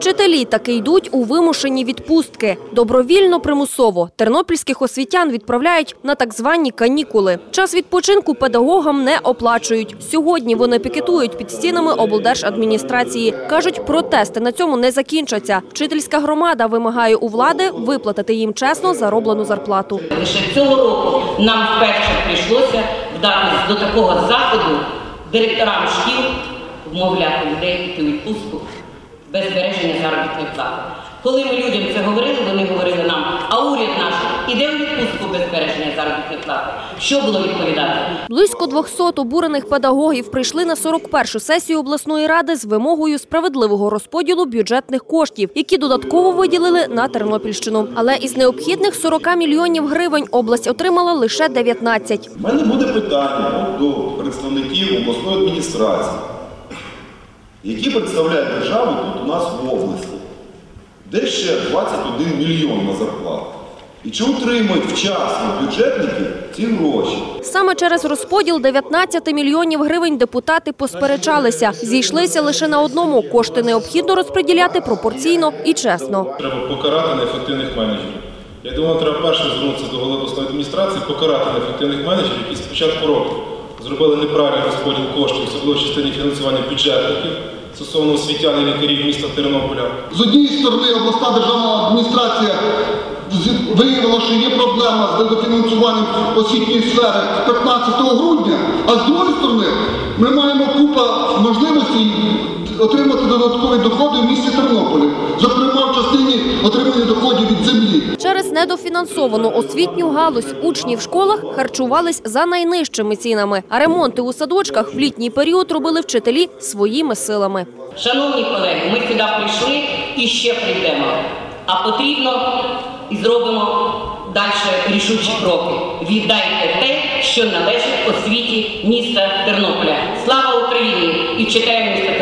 Вчителі таки йдуть у вимушені відпустки. Добровільно примусово тернопільських освітян відправляють на так звані канікули. Час відпочинку педагогам не оплачують. Сьогодні вони пікетують під стінами облдержадміністрації. Кажуть, протести на цьому не закінчаться. Вчительська громада вимагає у влади виплатити їм чесно зароблену зарплату. Лише цього року нам вперше прийшлося вдатись до такого заходу директорам шкіл вмовляти людей у відпустку без збереження заробітної плати. Коли ми людям це говорили, вони говорили нам, а уряд наш іде у відпустку без збереження заробітної плати. Що було відповідати? Близько 200 обурених педагогів прийшли на 41-шу сесію обласної ради з вимогою справедливого розподілу бюджетних коштів, які додатково виділили на Тернопільщину. Але із необхідних 40 мільйонів гривень область отримала лише 19. У мене буде питання до представників обласної адміністрації, які представляють державу тут у нас в області. Де ще 21 мільйон на зарплату? І чи отримують вчасно бюджетники ці гроші? Саме через розподіл 19 мільйонів гривень депутати посперечалися. Зійшлися лише на одному – кошти необхідно розподіляти пропорційно і чесно. Треба покарати неефективних менеджерів. Я думаю, треба перше звернутися до голови обласної адміністрації, покарати неефективних менеджерів, які з початку року зробили неправильний розподіл коштів, особливо в частині фінансування бюджетників стосовно освітян і лікарів міста Тернополя. З однієї сторони, обласна державна адміністрація виявила, що є проблема з недофінансуванням освітньої сфери 15 грудня, а з другої сторони, ми маємо купа можливостей отримати додаткові доходи в місті Тернополі, Недофінансовану освітню галузь учні в школах харчувались за найнижчими цінами, а ремонти у садочках в літній період робили вчителі своїми силами. Шановні колеги, ми сюди прийшли і ще прийдемо. А потрібно і зробимо далі рішучі кроки. Віддайте те, що належить освіті міста Тернополя. Слава Україні! І чекаємо міста